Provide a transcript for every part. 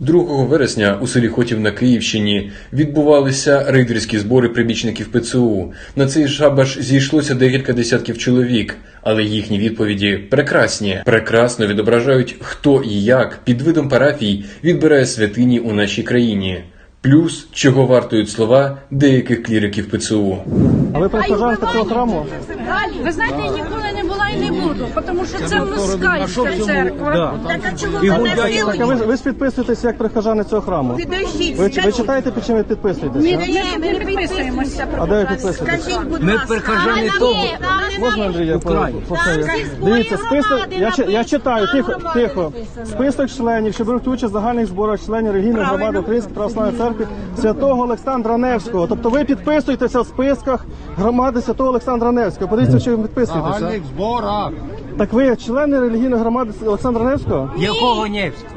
2 вересня у селі Хотів на Київщині відбувалися рейдерські збори прибічників ПЦУ. На цей шабаш зійшлося декілька десятків чоловік, але їхні відповіді прекрасні, прекрасно відображають, хто і як під видом парафій відбирає святині у нашій країні. Плюс чого вартують слова деяких кліриків ПЦУ. А ви прихожанка цього храму? Ви знаєте, я ніколи не була і не буду, тому що це москальська церква. Так, а ви, ви ж підписуєтеся як прихожани цього храму. Підождіть, Ви, ви скажіть. читаєте, під чим ви підписуєтеся? Ми, ми не підписуємося. А де ви підписуєтеся? Скажіть, будь Ми ласка. прихожани того. Можна, Андрій, я по? Дивіться, список, я, чи- я читаю, тихо, тихо. Список членів, що беруть участь в загальних зборах членів релігійної громади Української православної церкви святого Олександра Невського. Тобто ви підписуєтеся в списках громади святого Олександра Невського. Подивіться, що ви підписуєтеся. зборах. Так ви члени релігійної громади Олександра Невського? Якого Невського?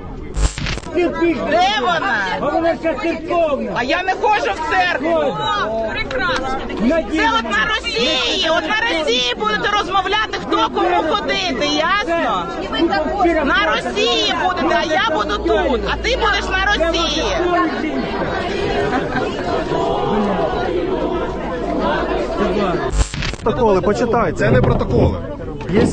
Де вона? А я не ходжу в церкву. Це от на Росії, от на Росії будете розмовляти, хто кому ходити, ясно? На Росії будете, а я буду тут, а ти будеш на Росії. Протоколи, почитайте. Це не протоколи.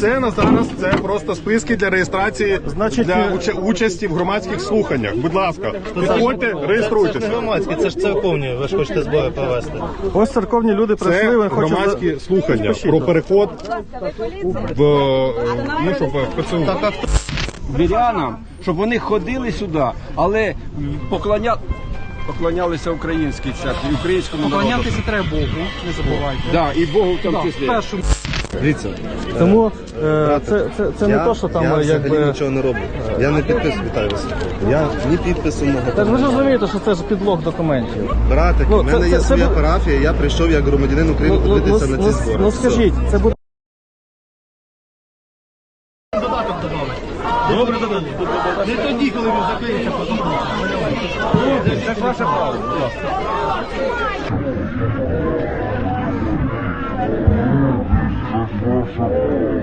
Це на зараз це просто списки для реєстрації Значить, для е, уча- участі в громадських слуханнях. Будь ласка, підходьте, реєструйтеся. громадські, це ж церковні, ви ж хочете збори провести. Ось церковні люди Це прийшли, вони хочуть... громадські слухання про переход в е, ну, щоб в ПЦУ. вірянам, щоб вони ходили сюди, але поклоня... поклонялися українській церкві, українському народу. Поклонятися треба Богу, не забувайте. Да, і Богу в тому числі. Першу Дивіться, Тому е, це, це, це не то, що там я е, взагалі нічого не роблю. Я не підписую Віталій Васильович. Я ні підпису мого. Так ви ж розумієте, що це ж підлог документів. Братик, Ну, у мене це- є це- своя це- парафія, я прийшов як громадянин України Ну, ну, подивитися ну, на ці ну, збори. ну Все. скажіть, це буде... Sul.